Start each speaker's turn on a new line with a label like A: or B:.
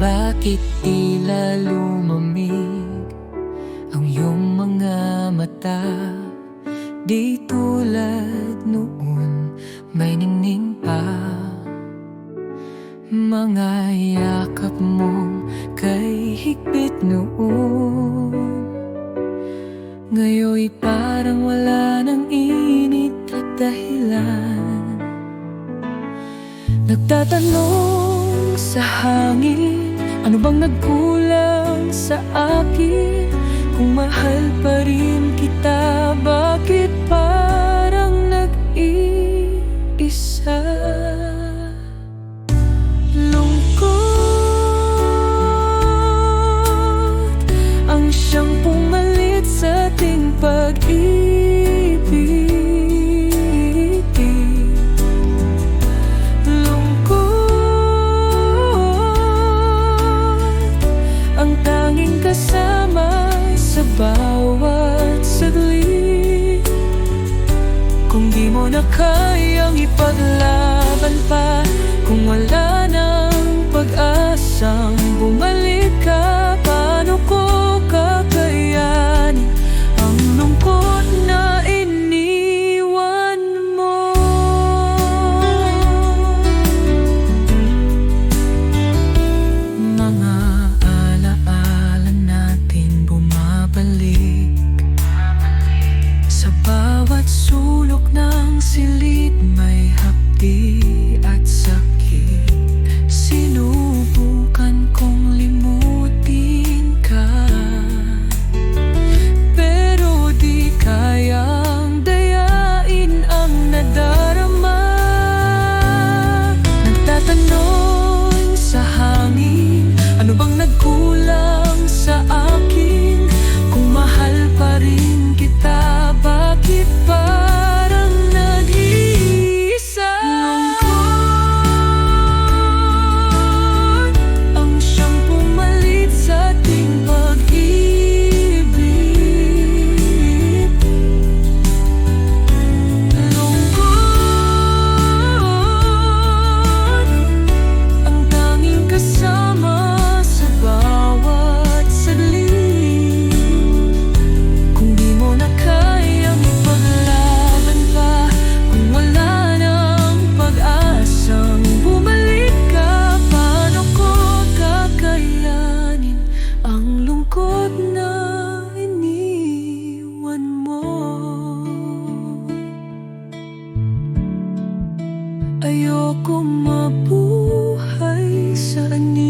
A: Bakit tila lumamig ang iyong mga mata? Di tulad noon may ningning pa Mga yakap mong kay higpit noon Ngayon'y parang wala ng init at dahilan Nagtatanong sa hangin Ano bang nagkulang sa akin? Kung mahal pa rin kita Bakit parang nag-iisa? 可以有你 silly. Ayoko mabuhay sa anyo